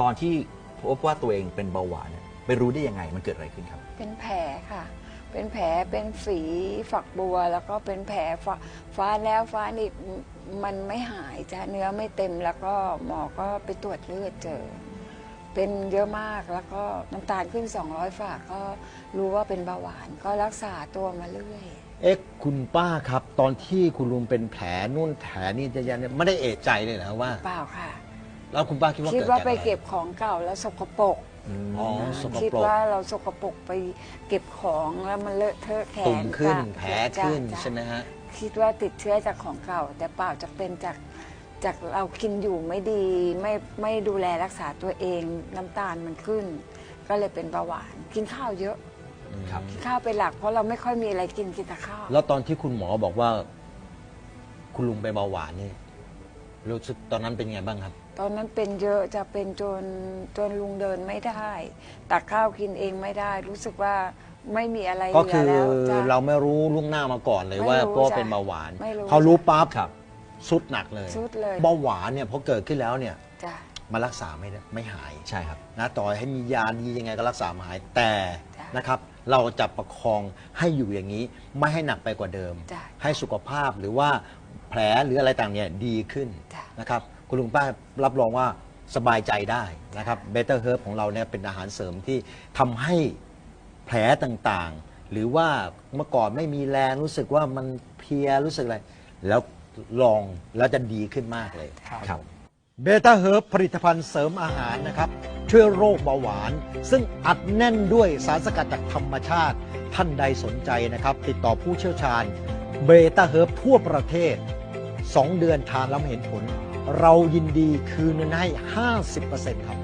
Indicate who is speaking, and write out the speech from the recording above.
Speaker 1: ตอนที่พบว่าตัวเองเป็นเบาหวานเนี่ยไปรู้ได้ยังไงมันเกิดอะไรขึ้นครับ
Speaker 2: เป็นแผลค่ะ เป็นแผลเป็นฝีฝักบัว แล้วก็เป็นแผลฟ้าฟ้าแล้วฟ้าอีกมมันไม่หายจ้ะเนื้อไม่เต็มแล้วก็หมอก็ไปตรวจเลือดเจอ เป็นเยอะมากแล้วก็น้ำตาลขึ้น 200 ฝาก็รู้ว่าเป็นเบาหวานก็รักษาตัวมาเรื่อย
Speaker 3: เอ๊ะคุณป้าครับ ตอนที่คุณลุงเป็นแผลนู่นแผลนี่จะยันเนี่ยไม่ได้เอะใจเลยนะว่า
Speaker 2: เปล่าค่ะ
Speaker 3: แล้วคุณป้าคิดว่า
Speaker 2: คิด
Speaker 3: เกิด
Speaker 2: ว่า
Speaker 3: จาก
Speaker 2: ไป
Speaker 3: อะไร
Speaker 2: เก็บของเก่าแล้วสกปรก
Speaker 3: อ๋อ
Speaker 2: นะ
Speaker 3: สก
Speaker 2: คิด
Speaker 3: ปรก
Speaker 2: ว่าเราสกปรกไปเก็บของแล้วมันเลอะเทอะแขน
Speaker 3: ตุ่มขึ้น
Speaker 2: จ้ะ
Speaker 3: แผล
Speaker 2: จ้ะ
Speaker 3: ขึ้น
Speaker 2: จ้ะ
Speaker 3: ใช่ไหมฮะ
Speaker 2: คิดว่าติดเชื้อจากของเก่า แต่เปล่าจะเป็นจากจากเรากินอยู่ไม่ดีไม่ไม่ดูแลรักษาตัวเองน้ำตาลมันขึ้น ก็เลยเป็นเบาหวานกินข้าวเยอะ
Speaker 1: ครับ
Speaker 2: กินข้าวเป็นหลัก เพราะเราไม่ค่อยมีอะไรกินกินแต่ข้าว
Speaker 3: แล้วตอนที่คุณหมอบอกว่า คุณลุงเป็นเบาหวานนี่ รู้สึกตอนนั้นเป็นไงบ้างครับ
Speaker 2: ตอนนั้นเป็นเยอะจะเป็นจนจนลุงเดินไม่ได้ ตักข้าวกินเองไม่ได้ รู้สึกว่าไม่มีอะไรเห
Speaker 3: ก็
Speaker 2: ลื
Speaker 3: คือ
Speaker 2: อแล้วจ้ะ
Speaker 3: เราไม่รู้ล่วงหน้ามาก่อนเลย
Speaker 2: ไม่
Speaker 3: ว่า
Speaker 2: รู้
Speaker 3: ก็
Speaker 2: จ้ะ
Speaker 3: เป็นเบาหวาน
Speaker 2: ไม่รู้
Speaker 3: พอรู้
Speaker 2: จ้ะ
Speaker 3: ปั๊บ
Speaker 1: ครับ
Speaker 3: สุดหนักเลย
Speaker 2: สุดเลย
Speaker 3: เบาหวานเนี่ยพอเกิดขึ้นแล้วเนี่ย
Speaker 2: จ้ะ
Speaker 3: มารักษาไม่ได้ไม่หาย
Speaker 1: ใช่ครับ
Speaker 3: นะต่อให้มียาดียังไงก็รักษาไม่หายแต่
Speaker 2: จ้ะ
Speaker 3: นะครับ เราจะประคองให้อยู่อย่างนี้ ไม่ให้หนักไปกว่าเดิม
Speaker 2: จ้ะ
Speaker 3: ให้สุขภาพหรือว่าแผลหรืออะไรต่างเนี่ยดีขึ้น
Speaker 2: จ้ะ
Speaker 3: นะครับคุณลุงป้ารับรองว่าสบายใจได้นะครับเบเตอร์เฮิร์บของเราเนี่ยเป็นอาหารเสริมที่ทำให้แผลต่างๆ หรือว่าเมื่อก่อนไม่มีแรงรู้สึกว่ามันเพลียรู้สึกอะไร แล้วลองแล้วจะดีขึ้นมากเลย
Speaker 1: ครับ
Speaker 3: เบต้าเฮิร์บผลิตภัณฑ์เสริมอาหารนะครับ ช่วยโรคเบาหวาน ซึ่งอัดแน่นด้วยสารสกัดจากธรรมชาติ ท่านใดสนใจนะครับ ติดต่อผู้เชี่ยวชาญเบต้าเฮิร์บทั่วประเทศ 2 เดือนทานแล้วไม่เห็นผล เรายินดีคืนเงินให้ 50%ครับ